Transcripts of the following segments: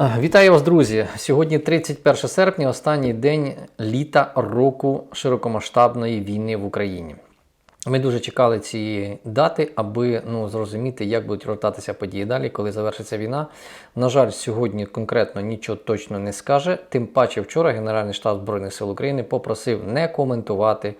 Вітаю вас, друзі! Сьогодні 31 серпня, останній день літа року широкомасштабної війни в Україні. Ми дуже чекали цієї дати, аби ну, зрозуміти, як будуть розгортатися події далі, коли завершиться війна. На жаль, сьогодні конкретно нічого точно не скаже. Тим паче, вчора Генеральний штаб Збройних сил України попросив не коментувати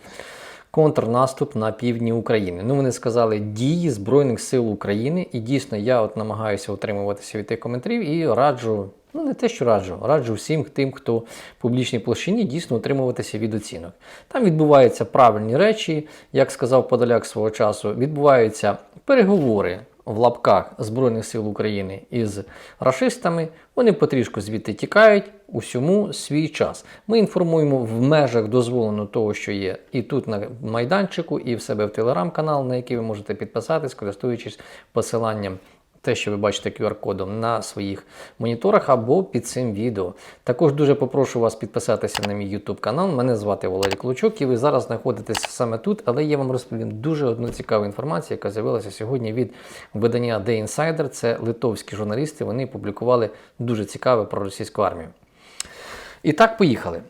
контрнаступ на півдні України. Ну, вони сказали дії Збройних сил України, і дійсно я от намагаюся утримуватися від тих коментарів і раджу. Ну, не те, що раджу, раджу всім тим, хто в публічній площині дійсно утримуватися від оцінок. Там відбуваються правильні речі, як сказав Подоляк свого часу, відбуваються переговори в лапках Збройних сил України із рашистами. Вони потрішку звідти тікають усьому свій час. Ми інформуємо в межах дозволеного того, що є і тут на майданчику, і в себе в телеграм-канал, на який ви можете підписатись, користуючись посиланням те, що ви бачите QR-кодом на своїх моніторах або під цим відео. Також дуже попрошу вас підписатися на мій YouTube канал. Мене звати Валерій Клочок, і ви зараз знаходитесь саме тут, але я вам розповім дуже одну цікаву інформацію, яка з'явилася сьогодні від видання The Insider. Це литовські журналісти. Вони публікували дуже цікаве про російську армію. І так, поїхали.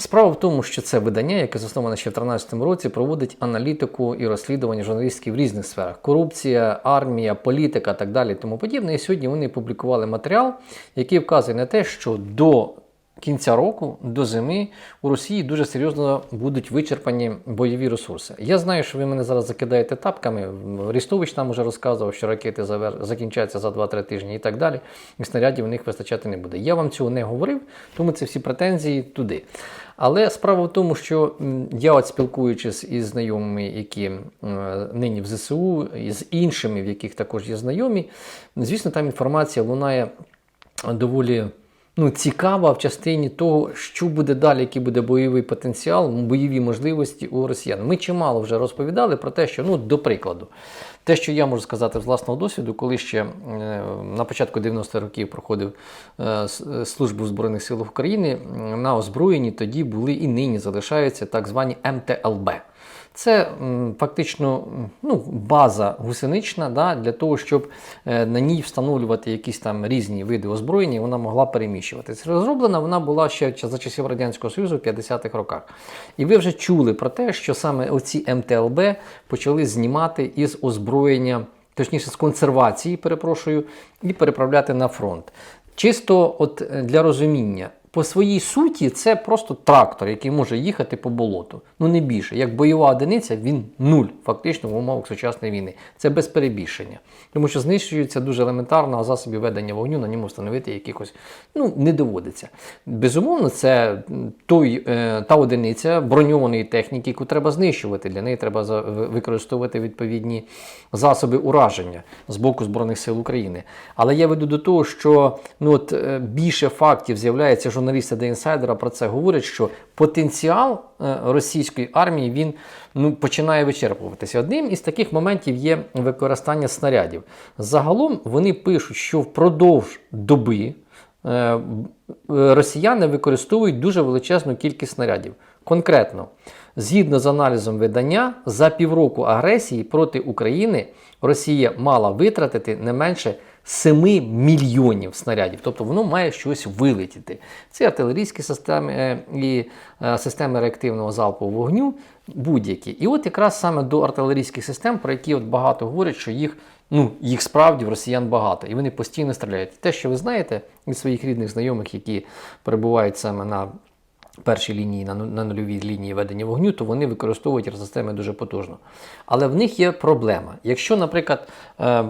Справа в тому, що це видання, яке засноване ще в 2013 році, проводить аналітику і розслідування журналістів в різних сферах: корупція, армія, політика, так далі, тому подібне. І сьогодні вони публікували матеріал, який вказує на те, що до кінця року, до зими, у Росії дуже серйозно будуть вичерпані бойові ресурси. Я знаю, що ви мене зараз закидаєте тапками. Рістович нам уже розказував, що ракети закінчаться за 2-3 тижні і так далі. І снарядів у них вистачати не буде. Я вам цього не говорив, тому це всі претензії туди. Але справа в тому, що я, от спілкуючись із знайомими, які нині в ЗСУ, і з іншими, в яких також є знайомі, звісно, там інформація лунає доволі. Ну, цікава в частині того, що буде далі, який буде бойовий потенціал, бойові можливості у росіян. Ми чимало вже розповідали про те, що, ну, до прикладу, те, що я можу сказати з власного досвіду, коли ще е, на початку 90-х років проходив е, службу в Збройних силах України, на озброєнні тоді були і нині залишаються так звані МТЛБ. Це фактично ну, база гусенична да, для того, щоб е, на ній встановлювати якісь там різні види озброєння, і вона могла переміщуватися. Розроблена вона була ще за часів Радянського Союзу в 50-х роках. І ви вже чули про те, що саме оці МТЛБ почали знімати із озброєння, точніше з консервації, перепрошую, і переправляти на фронт. Чисто от е, для розуміння. По своїй суті, це просто трактор, який може їхати по болоту. Ну не більше. Як бойова одиниця, він нуль, фактично в умовах сучасної війни. Це без перебільшення. Тому що знищується дуже елементарно, а засобів ведення вогню на ньому встановити якихось ну, не доводиться. Безумовно, це той, е, та одиниця броньованої техніки, яку треба знищувати. Для неї треба використовувати відповідні засоби ураження з боку Збройних сил України. Але я веду до того, що ну, от, е, більше фактів з'являється журналісти The Insider про це говорять, що потенціал е, російської армії він ну, починає вичерпуватися. Одним із таких моментів є використання снарядів. Загалом вони пишуть, що впродовж доби е, росіяни використовують дуже величезну кількість снарядів. Конкретно, згідно з аналізом видання, за півроку агресії проти України Росія мала витратити не менше 7 мільйонів снарядів. Тобто воно має щось вилетіти. Це артилерійські системи е, і е, системи реактивного залпового вогню, будь-які. І от якраз саме до артилерійських систем, про які от багато говорять, що їх. Ну, їх справді в росіян багато, і вони постійно стріляють. Те, що ви знаєте від своїх рідних знайомих, які перебувають саме на першій лінії, на, на нульовій лінії ведення вогню, то вони використовують системи дуже потужно. Але в них є проблема. Якщо, наприклад, е,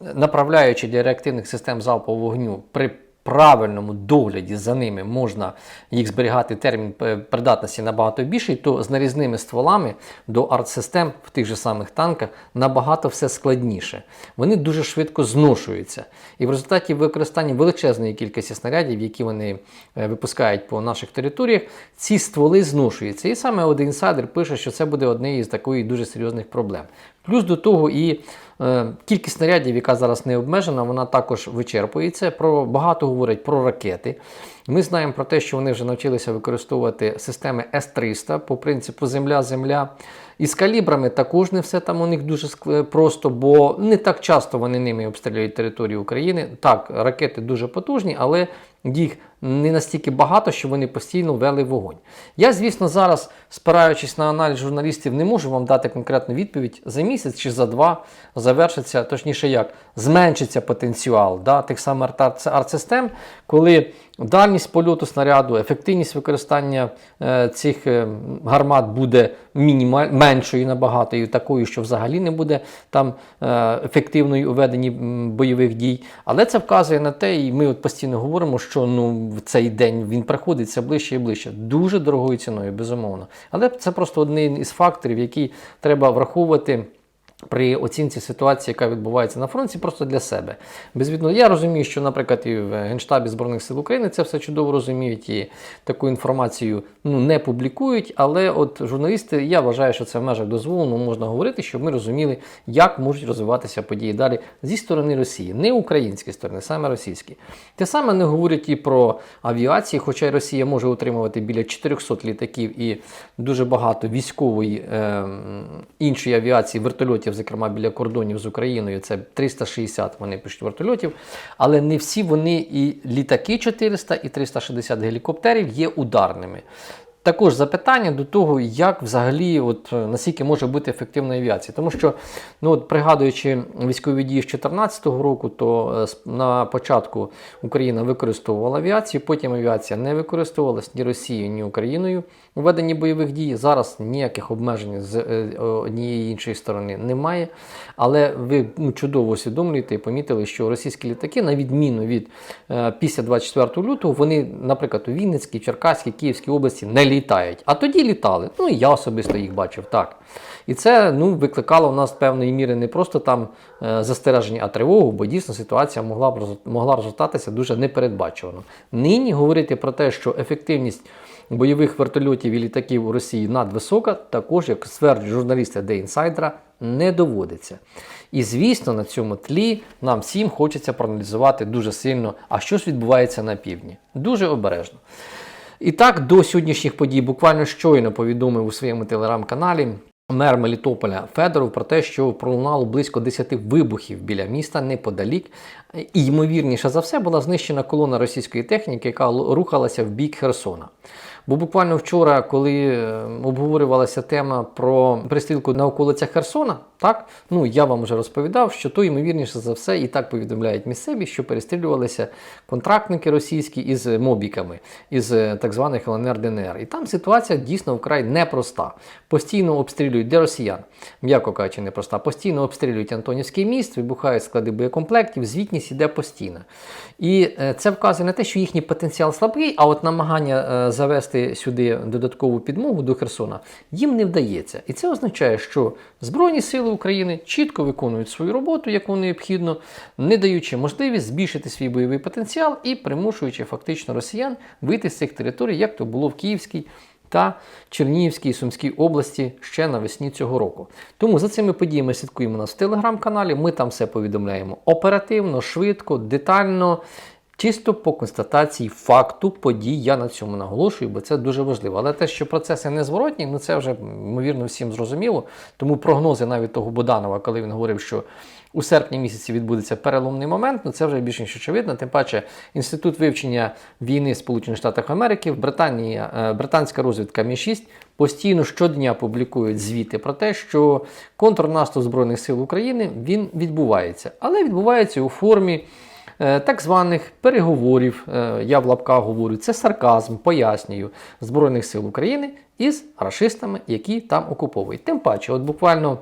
направляючи для реактивних систем залпового вогню при правильному догляді за ними можна їх зберігати термін е, придатності набагато більший, то з нарізними стволами до арт-систем в тих же самих танках набагато все складніше. Вони дуже швидко зношуються. І в результаті використання величезної кількості снарядів, які вони е, випускають по наших територіях, ці стволи зношуються. І саме один інсайдер пише, що це буде однією із такої дуже серйозних проблем. Плюс до того і е, кількість снарядів, яка зараз не обмежена, вона також вичерпується. Про багато говорять про ракети. Ми знаємо про те, що вони вже навчилися використовувати системи С-300 по принципу Земля-Земля. І з калібрами також не все там у них дуже ск- просто, бо не так часто вони ними обстрілюють територію України. Так, ракети дуже потужні, але їх не настільки багато, що вони постійно вели вогонь. Я, звісно, зараз, спираючись на аналіз журналістів, не можу вам дати конкретну відповідь за місяць чи за два завершиться, точніше як, зменшиться потенціал да, тих самих арт- артсистем, коли дальність польоту снаряду, ефективність використання е, цих е, гармат буде мінімаль, меншою набагато і такою, що взагалі не буде там е, ефективною у веденні бойових дій. Але це вказує на те, і ми от постійно говоримо, що ну, в цей день він приходить все ближче і ближче. Дуже дорогою ціною, безумовно. Але це просто один із факторів, який треба враховувати. При оцінці ситуації, яка відбувається на фронті, просто для себе. Безвідно, я розумію, що, наприклад, і в Генштабі Збройних сил України це все чудово розуміють і таку інформацію ну, не публікують. Але от журналісти, я вважаю, що це в межах дозволеного можна говорити, щоб ми розуміли, як можуть розвиватися події далі зі сторони Росії, не української сторони, саме російські. Те саме не говорять і про авіацію, хоча й Росія може утримувати біля 400 літаків і дуже багато військової е, іншої авіації, вертольотів, зокрема біля кордонів з Україною. Це 360 вони пишуть вертольотів, але не всі вони і літаки 400, і 360 гелікоптерів є ударними. Також запитання до того, як взагалі, от е, наскільки може бути ефективна авіація. Тому що, ну от пригадуючи військові дії з 2014 року, то е, на початку Україна використовувала авіацію, потім авіація не використовувалась ні Росією, ні Україною у веденні бойових дій. Зараз ніяких обмежень з е, однієї іншої сторони немає. Але ви ну, чудово усвідомлюєте і помітили, що російські літаки, на відміну від після 24 лютого, вони, наприклад, у Вінницькій, Черкаській, Київській області не літають. А тоді літали. Ну і я особисто їх бачив так. І це ну, викликало в нас певної міри не просто там е, застереження, а тривогу, бо дійсно ситуація могла могла розгортатися дуже непередбачувано. Нині говорити про те, що ефективність бойових вертольотів і літаків у Росії надвисока, також, як стверджують журналісти The Insider, не доводиться. І звісно, на цьому тлі нам всім хочеться проаналізувати дуже сильно, а що ж відбувається на півдні. Дуже обережно. І так, до сьогоднішніх подій буквально щойно повідомив у своєму телеграм-каналі мер Мелітополя Федоров про те, що пролунало близько 10 вибухів біля міста неподалік. І ймовірніше за все була знищена колона російської техніки, яка рухалася в бік Херсона. Бо буквально вчора, коли е, обговорювалася тема про пристрілку на околицях Херсона, так ну я вам вже розповідав, що то ймовірніше за все і так повідомляють місцеві, що перестрілювалися контрактники російські із мобіками, із е, так званих ЛНР ДНР. І там ситуація дійсно вкрай непроста. Постійно обстрілюють для росіян, м'яко кажучи, непроста. Постійно обстрілюють Антонівський міст, вибухають склади боєкомплектів, звітність іде постійно. І е, це вказує на те, що їхній потенціал слабкий, а от намагання е, завести сюди додаткову підмогу до Херсона їм не вдається. І це означає, що Збройні сили України чітко виконують свою роботу, яку необхідно, не даючи можливість збільшити свій бойовий потенціал і примушуючи фактично росіян вийти з цих територій, як то було в Київській та Чернігівській і Сумській області ще навесні цього року. Тому за цими подіями слідкуємо нас в телеграм-каналі. Ми там все повідомляємо оперативно, швидко, детально. Чисто по констатації факту подій, я на цьому наголошую, бо це дуже важливо. Але те, що процеси незворотні, ну це вже ймовірно всім зрозуміло. Тому прогнози навіть того Буданова, коли він говорив, що у серпні місяці відбудеться переломний момент, ну це вже більш ніж очевидно. Тим паче, інститут вивчення війни Сполучених Штатів Америки, в Британії, е, британська розвідка Мі-6 постійно щодня публікують звіти про те, що контрнаступ Збройних сил України він відбувається, але відбувається у формі. Е, Так званих переговорів, е, я в лапках говорю, це сарказм, пояснюю Збройних сил України із рашистами, які там окуповують. Тим паче, от буквально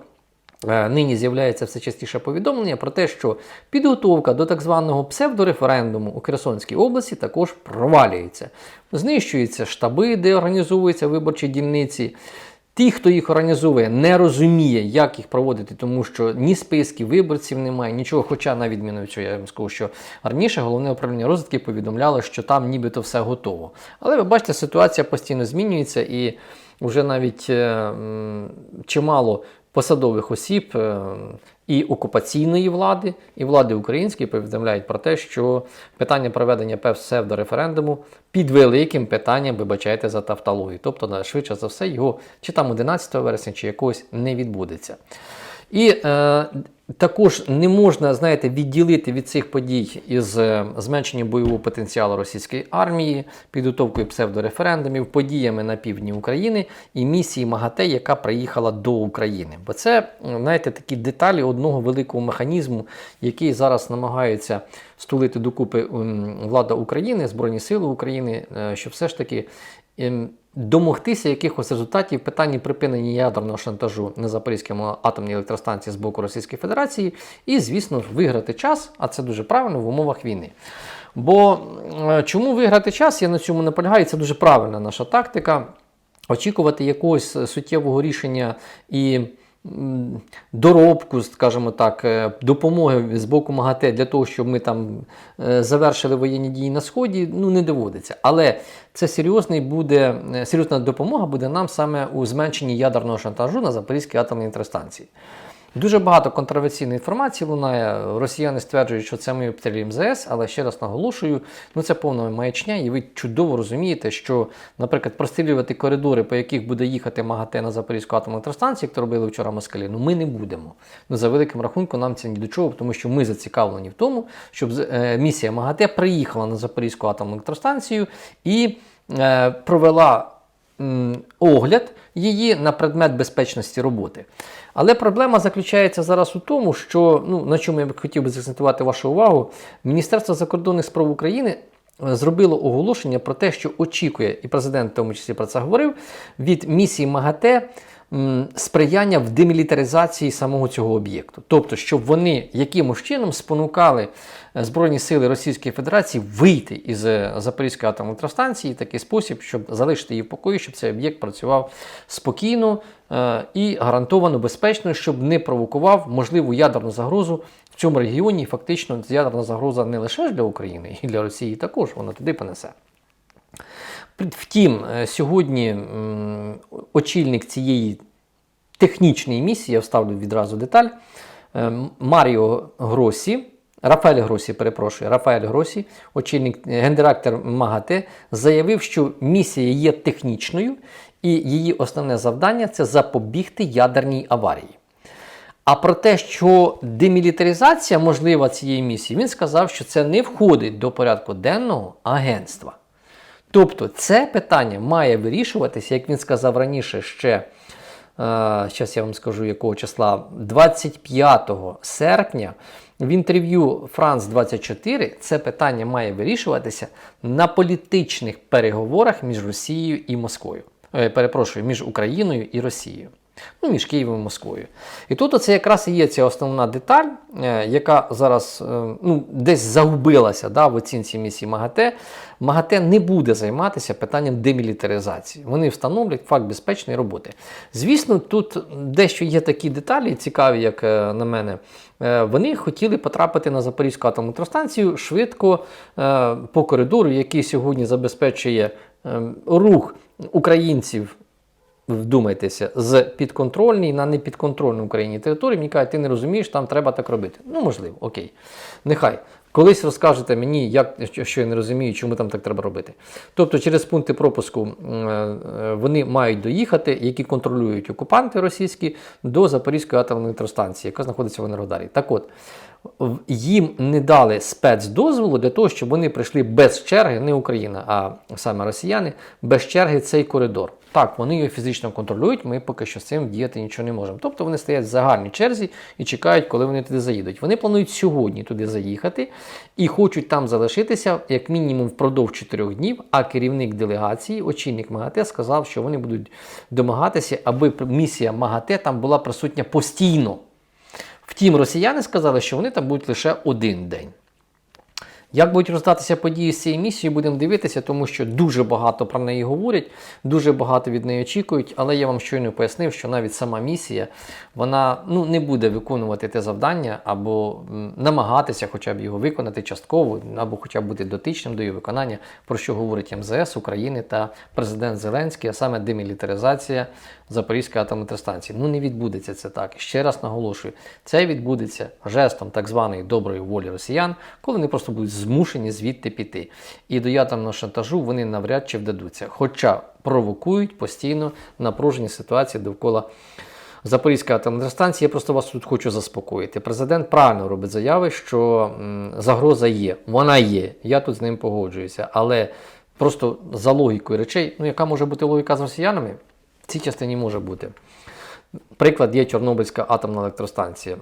Е, Нині з'являється все частіше повідомлення про те, що підготовка до так званого псевдореферендуму у Херсонській області також провалюється. Знищуються штаби, де організовуються виборчі дільниці. Ті, хто їх організовує, не розуміє, як їх проводити, тому що ні списків виборців немає, нічого. Хоча, на відміну від цього, я вам скажу, що раніше головне управління розвитки повідомляло, що там нібито все готово. Але ви бачите, ситуація постійно змінюється і вже навіть е, чимало посадових осіб е, і окупаційної влади, і влади української повідомляють про те, що питання проведення псевдореферендуму під великим питанням, вибачайте за тавтологію. Тобто, швидше за все, його чи там 11 вересня, чи якогось не відбудеться. І е, також не можна, знаєте, відділити від цих подій із е, зменшенням бойового потенціалу російської армії, підготовкою псевдореферендумів, подіями на півдні України і місії МАГАТЕ, яка приїхала до України. Бо це, знаєте, такі деталі одного великого механізму, який зараз намагаються стулити докупи влада України, Збройні Сили України, е, що все ж таки домогтися якихось результатів в питанні припинення ядерного шантажу на Запорізькому атомній електростанції з боку Російської Федерації, і, звісно ж, виграти час, а це дуже правильно в умовах війни. Бо е, чому виграти час? Я на цьому наполягаю. Це дуже правильна наша тактика. Очікувати якогось суттєвого рішення і доробку, скажімо так, е, допомоги з боку МАГАТЕ для того, щоб ми там е, завершили воєнні дії на сході, ну не доводиться. Але це серйозний буде е, серйозна допомога буде нам саме у зменшенні ядерного шантажу на Запорізькій атомній електростанції. Дуже багато контроверсійної інформації лунає. Росіяни стверджують, що це ми обстрілюємо ЗС, але ще раз наголошую, ну це повна маячня, і ви чудово розумієте, що, наприклад, прострілювати коридори, по яких буде їхати МАГАТЕ на Запорізьку атомну електростанцію, як робили вчора москалі, ну ми не будемо. Ну за великим рахунком нам це ні до чого, тому що ми зацікавлені в тому, щоб е, місія МАГАТЕ приїхала на Запорізьку атомну електростанцію і е, провела огляд її на предмет безпечності роботи. Але проблема заключається зараз у тому, що ну, на чому я б хотів би закцентувати вашу увагу, Міністерство закордонних справ України е, зробило оголошення про те, що очікує, і президент в тому числі про це говорив, від місії МАГАТЕ сприяння в демілітаризації самого цього об'єкту. Тобто, щоб вони якимось чином спонукали е, Збройні сили Російської Федерації вийти із е, Запорізької атомної електростанції в такий спосіб, щоб залишити її в покої, щоб цей об'єкт працював спокійно е, і гарантовано безпечно, щоб не провокував можливу ядерну загрозу в цьому регіоні. Фактично ядерна загроза не лише для України, і для Росії також вона туди понесе. Втім, е, сьогодні очільник цієї технічної місії, я вставлю відразу деталь, е, Маріо Гросі, Рафаель Гросі, перепрошую, Рафаель Гросі, очільник е, гендиректор МАГАТЕ, заявив, що місія є технічною, і її основне завдання це запобігти ядерній аварії. А про те, що демілітаризація можлива цієї місії, він сказав, що це не входить до порядку денного агентства. Тобто це питання має вирішуватися, як він сказав раніше, ще зараз я вам скажу якого числа, 25 серпня в інтерв'ю Франс 24 це питання має вирішуватися на політичних переговорах між Росією і Москвою. Е, перепрошую, між Україною і Росією. Ну, між Києвом і Москвою. І тут це якраз і є ця основна деталь, е, яка зараз е, ну, десь загубилася да, в оцінці місії МАГАТЕ. МАГАТЕ не буде займатися питанням демілітаризації. Вони встановлять факт безпечної роботи. Звісно, тут дещо є такі деталі, цікаві, як е, на мене. Вони хотіли потрапити на Запорізьку атомну електростанцію швидко по коридору, який сьогодні забезпечує рух українців вдумайтеся, з підконтрольній на непідконтрольну Україні території, мені кажуть, ти не розумієш, там треба так робити. Ну, можливо, окей. Нехай. Колись розкажете мені, як, що- що я не розумію, чому там так треба робити. Тобто, через пункти пропуску е, вони мають доїхати, які контролюють окупанти російські, до Запорізької атомної електростанції, яка знаходиться в Енергодарі. Так от, їм не дали спецдозволу для того, щоб вони прийшли без черги, не Україна, а саме росіяни, без черги цей коридор. Так, вони його фізично контролюють, ми поки що з цим діяти нічого не можемо. Тобто вони стоять в загальній черзі і чекають, коли вони туди заїдуть. Вони планують сьогодні туди заїхати і хочуть там залишитися як мінімум впродовж 4 днів. А керівник делегації, очільник МАГАТЕ, сказав, що вони будуть домагатися, аби місія МАГАТЕ там була присутня постійно. Втім, росіяни сказали, що вони там будуть лише один день. Як будуть роздатися події з цією місією, будемо дивитися, тому що дуже багато про неї говорять, дуже багато від неї очікують. Але я вам щойно пояснив, що навіть сама місія вона ну, не буде виконувати те завдання або намагатися хоча б його виконати частково, або хоча б бути дотичним до його виконання, про що говорить МЗС України та президент Зеленський, а саме демілітаризація Запорізької атомної електростанції. Ну не відбудеться це так. Ще раз наголошую, це відбудеться жестом так званої доброї волі росіян, коли вони просто будуть змушені звідти піти. І до ядерного шантажу вони навряд чи вдадуться, хоча провокують постійно напружені ситуації довкола. Запорізької атомної електростанції, я просто вас тут хочу заспокоїти. Президент правильно робить заяви, що загроза є. Вона є. Я тут з ним погоджуюся. Але просто за логікою речей, ну яка може бути логіка з росіянами? В цій частині може бути. Приклад є Чорнобильська атомна електростанція.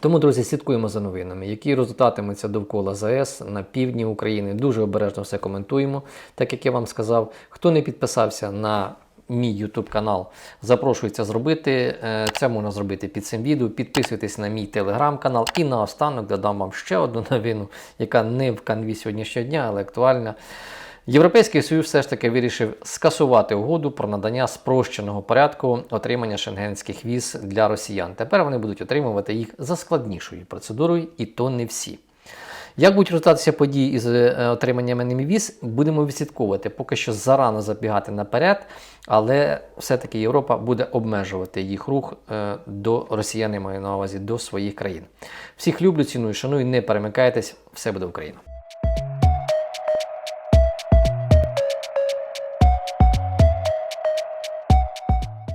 Тому, друзі, слідкуємо за новинами, які розлітатимуться довкола ЗАЕС на півдні України. Дуже обережно все коментуємо. Так як я вам сказав, хто не підписався на мій YouTube канал, запрошується зробити. Е, Це можна зробити під цим відео. Підписуйтесь на мій телеграм-канал і наостанок додам вам ще одну новину, яка не в канві сьогоднішнього дня, але актуальна. Європейський Союз все ж таки вирішив скасувати угоду про надання спрощеного порядку отримання шенгенських віз для росіян. Тепер вони будуть отримувати їх за складнішою процедурою, і то не всі. Як будуть розвиватися події із е, отриманням ними віз, будемо відслідковувати. Поки що зарано забігати наперед, але все-таки Європа буде обмежувати їх рух е, до росіян, я маю на увазі до своїх країн. Всіх люблю, ціную, шаную, не перемикайтесь, все буде Україна.